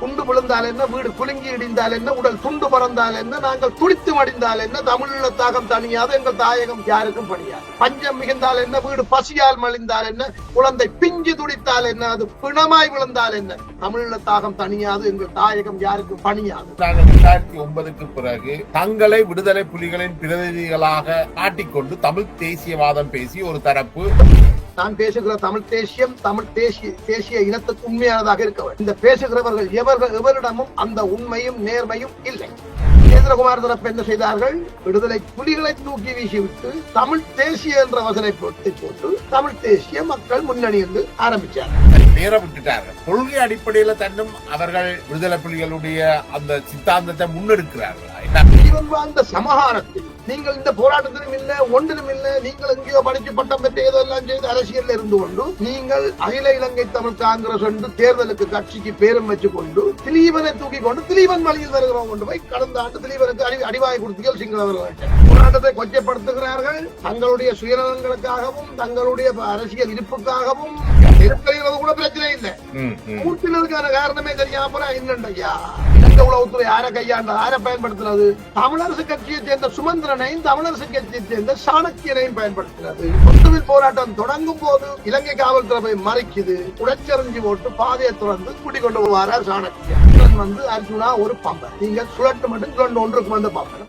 குண்டு விழுந்தால் என்ன? வீடு குலுங்கி இடிந்தால் என்ன? உடல் துண்டு பறந்தால் என்ன? நாங்கள் துடித்து மடிந்தால் என்ன? தமிழீழ தாகம் தனியாது எங்கள் தாயகம் யாருக்கும் பணியாது. பஞ்சம் மிகுந்தால் என்ன? வீடு பசியால் மலிந்தால் என்ன? குழந்தை பிஞ்சு துடித்தால் என்ன? அது பிணமாய் விழுந்தால் என்ன? தமிழீழ தாகம் தனியாது எங்கள் தாயகம் யாருக்கும் பணியாது. நாங்கள் இரண்டாயிரத்தி ஒன்பதுக்கு பிறகு தங்களை விடுதலை புலிகளின் பிரதிநிதிகளாக காட்டிக்கொண்டு தமிழ் தேசியவாதம் பேசி ஒரு தரப்பு நான் பேசுகிற தமிழ் தேசியம் தமிழ் தேசிய தேசிய இனத்துக்கு உண்மையானதாக இருக்கவர் இந்த பேசுகிறவர்கள் எவர்கள் எவரிடமும் அந்த உண்மையும் நேர்மையும் இல்லை. சேந்திரகுமார் தரப்பு என்ன செய்தார்கள்? விடுதலை புலிகளை தூக்கி வீசிவிட்டு தமிழ் தேசிய என்ற வசனை போட்டு போட்டு தமிழ் தேசிய மக்கள் முன்னணி என்று ஆரம்பிச்சார் நேர விட்டுட்டார்கள். கொள்கை அடிப்படையில தன்னும் அவர்கள் விடுதலை புலிகளுடைய அந்த சித்தாந்தத்தை முன்னெடுக்கிறார்கள். ஜீவன் வாழ்ந்த சமகாலத்தில் நீங்கள் இந்த போராட்டத்திலும் இல்ல ஒன்றிலும் இல்ல நீங்கள் எங்கேயோ படிச்சு பட்டம் பெற்று ஏதோ எல்லாம் செய்து அரசியல் இருந்து கொண்டு நீங்கள் அகில இலங்கை தமிழ் காங்கிரஸ் என்று தேர்தலுக்கு கட்சிக்கு பேரும் வச்சு கொண்டு திலீபனை தூக்கி கொண்டு திலீபன் வழியில் வருகிறோம் கொண்டு போய் கடந்த ஆண்டு திலீபனுக்கு அடி அடிவாய் கொடுத்தீர்கள் சிங்களவர்கள் போராட்டத்தை கொச்சப்படுத்துகிறார்கள். தங்களுடைய சுயநலங்களுக்காகவும் தங்களுடைய அரசியல் இருப்புக்காகவும் நெருக்கடிகிறது கூட பிரச்சனை இல்லை. கூட்டினதுக்கான காரணமே தெரியாம என்னண்டையா இலங்கை உளவுத்துறை யாரை கையாண்ட யாரை பயன்படுத்தினது தமிழரசு கட்சியை சேர்ந்த சுமந்திரனையும் தமிழரசு கட்சியை சேர்ந்த சாணக்கியனையும் பயன்படுத்தினது கொத்துவில் போராட்டம் தொடங்கும் போது இலங்கை காவல்துறை போய் மறைக்குது. உடைச்செறிஞ்சு போட்டு பாதையை திறந்து குடிக்கொண்டு போவாரா சாணக்கியன் வந்து அர்ஜுனா ஒரு பம்பன். நீங்க சுழட்டு மட்டும் சுழண்டு ஒன்றுக்கு வந்த பம்பன்.